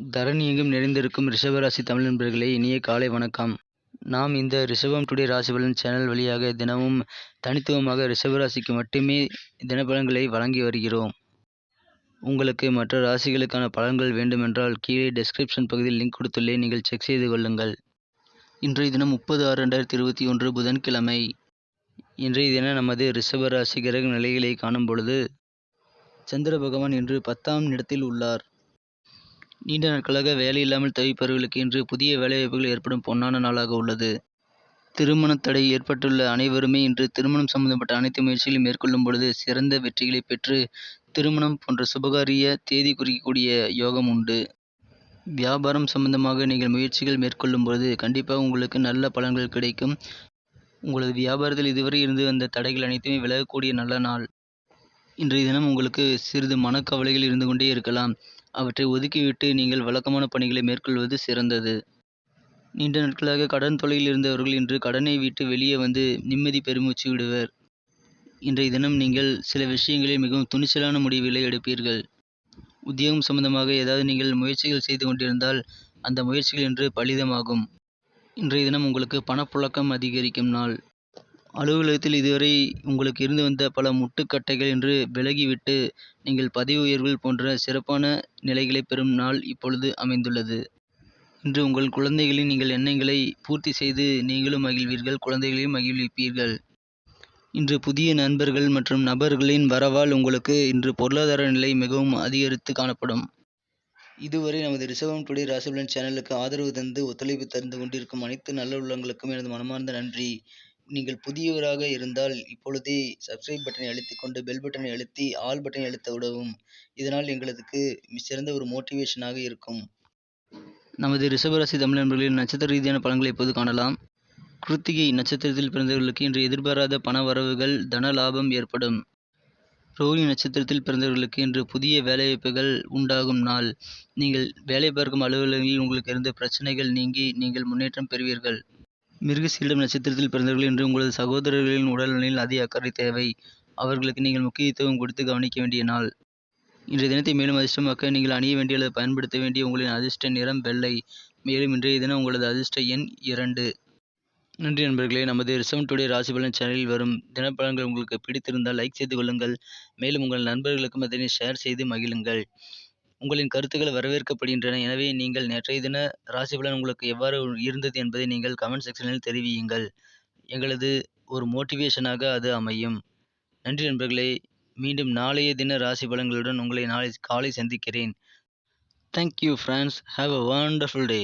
தரணி எங்கும் நிறைந்திருக்கும் ரிஷபராசி தமிழ் நண்பர்களே இனிய காலை வணக்கம். நாம் இந்த ரிஷபம் டுடே ராசி பலன் சேனல் வழியாக தினமும் தனித்துவமாக ரிஷபராசிக்கு மட்டுமே தினபலன்களை வழங்கி வருகிறோம். உங்களுக்கு மற்ற ராசிகளுக்கான பலன்கள் வேண்டுமென்றால் கீழே டெஸ்கிரிப்ஷன் பகுதியில் லிங்க் கொடுத்துள்ளேன் நீங்கள் செக் செய்து கொள்ளுங்கள். இன்றைய தினம் முப்பது ஆறு ரெண்டாயிரத்தி இருபத்தி ஒன்று புதன்கிழமை. இன்றைய தினம் நமது ரிஷபராசி கிரக நிலைகளை காணும் பொழுது சந்திர பகவான் இன்று பத்தாம் இடத்தில் உள்ளார். நீண்ட நாட்களாக வேலை இல்லாமல் தவிப்பவர்களுக்கு இன்று புதிய வேலைவாய்ப்புகள் ஏற்படும் பொன்னான நாளாக உள்ளது. திருமண தடை ஏற்பட்டுள்ள அனைவருமே இன்று திருமணம் சம்பந்தப்பட்ட அனைத்து முயற்சிகளையும் மேற்கொள்ளும் பொழுது சிறந்த வெற்றிகளை பெற்று திருமணம் போன்ற சுபகாரிய தேதி குறிக்கக்கூடிய யோகம் உண்டு. வியாபாரம் சம்பந்தமாக நீங்கள் முயற்சிகள் மேற்கொள்ளும் பொழுது கண்டிப்பாக உங்களுக்கு நல்ல பலன்கள் கிடைக்கும். உங்களது வியாபாரத்தில் இதுவரை இருந்து வந்த தடைகள் அனைத்துமே விலகக்கூடிய நல்ல நாள். இன்றைய தினம் உங்களுக்கு சிறிது மனக்கவலைகள் இருந்து கொண்டே இருக்கலாம். அவற்றை ஒதுக்கிவிட்டு நீங்கள் வழக்கமான பணிகளை மேற்கொள்வது சிறந்தது. நீண்ட நாட்களாக கடன் தொலையில் இருந்தவர்கள் இன்று கடனை விட்டு வெளியே வந்து நிம்மதி பெருமூச்சு விடுவர். இன்றைய தினம் நீங்கள் சில விஷயங்களில் மிகவும் துணிச்சலான முடிவுகளை எடுப்பீர்கள். உத்தியோகம் சம்பந்தமாக ஏதாவது நீங்கள் முயற்சிகள் செய்து கொண்டிருந்தால் அந்த முயற்சிகள் இன்று பலிதமாகும். இன்றைய தினம் உங்களுக்கு பணப்புழக்கம் அதிகரிக்கும் நாள். அலுவலகத்தில் இதுவரை உங்களுக்கு இருந்து வந்த பல முட்டுக்கட்டைகள் இன்று விலகிவிட்டு நீங்கள் பதவி உயர்வுகள் போன்ற சிறப்பான நிலைகளை பெறும் நாள் இப்பொழுது அமைந்துள்ளது. இன்று உங்கள் குழந்தைகளின் நீங்கள் எண்ணங்களை பூர்த்தி செய்து நீங்களும் மகிழ்வீர்கள் குழந்தைகளையும் மகிழ்விப்பீர்கள். இன்று புதிய நண்பர்கள் மற்றும் நபர்களின் வரவால் உங்களுக்கு இன்று பொருளாதார நிலை மிகவும் அதிகரித்து காணப்படும். இதுவரை நமது ரிசர்வம் டுடே ராசிபலன் சேனலுக்கு ஆதரவு தந்து ஒத்துழைப்பு தந்து கொண்டிருக்கும் அனைத்து நல்ல உள்ளங்களுக்கும் எனது மனமார்ந்த நன்றி. நீங்கள் புதியவராக இருந்தால் இப்பொழுதே சப்ஸ்கிரைப் பட்டனை அழுத்திக் கொண்டு பெல் பட்டனை அழுத்தி ஆல் பட்டனை அழுத்த உதவும். இதனால் எங்களுக்கு சிறந்த ஒரு மோட்டிவேஷனாக இருக்கும். நமது ரிஷபராசி தமிழ் நண்பர்களின் நட்சத்திர ரீதியான பலன்களை இப்போது காணலாம். கிருத்திகை நட்சத்திரத்தில் பிறந்தவர்களுக்கு இன்று எதிர்பாராத பண வரவுகள் தன லாபம் ஏற்படும். ரோஹிணி நட்சத்திரத்தில் பிறந்தவர்களுக்கு இன்று புதிய வேலைவாய்ப்புகள் உண்டாகும் நாள். நீங்கள் வேலை பார்க்கும் அலுவலகங்களில் உங்களுக்கு இருந்த பிரச்சனைகள் நீங்கி நீங்கள் முன்னேற்றம் பெறுவீர்கள். மிருகசீலம் நட்சத்திரத்தில் பிறந்தவர்கள் என்று உங்களது சகோதரர்களின் உடல்நிலையில் அதிக அக்கறை தேவை. அவர்களுக்கு நீங்கள் முக்கியத்துவம் கொடுத்து கவனிக்க வேண்டிய நாள். இன்றைய தினத்தை மேலும் அதிர்ஷ்டமாக்க நீங்கள் அணிய வேண்டிய அல்லது பயன்படுத்த வேண்டிய உங்களின் அதிர்ஷ்ட நிறம் வெள்ளை. மேலும் இன்றைய தினம் உங்களது அதிர்ஷ்ட எண் இரண்டு. நன்றி நண்பர்களே நமது ரிசவன் டுடே ராசி பலன் சேனலில் வரும் தினப்பலன்கள் உங்களுக்கு பிடித்திருந்தால் லைக் செய்து கொள்ளுங்கள். மேலும் உங்கள் நண்பர்களுக்கும் அதனை ஷேர் செய்து மகிழுங்கள். உங்களின் கருத்துக்கள் வரவேற்கப்படுகின்றன. எனவே நீங்கள் நேற்றைய தின ராசி பலன் உங்களுக்கு எவ்வாறு இருந்தது என்பதை நீங்கள் கமெண்ட் செக்ஷனில் தெரிவியுங்கள். எங்களது ஒரு மோட்டிவேஷனாக அது அமையும். நன்றி நண்பர்களே மீண்டும் நாளைய தின ராசி பலன்களுடன் உங்களை நாளை காலை சந்திக்கிறேன். Thank you friends have a wonderful day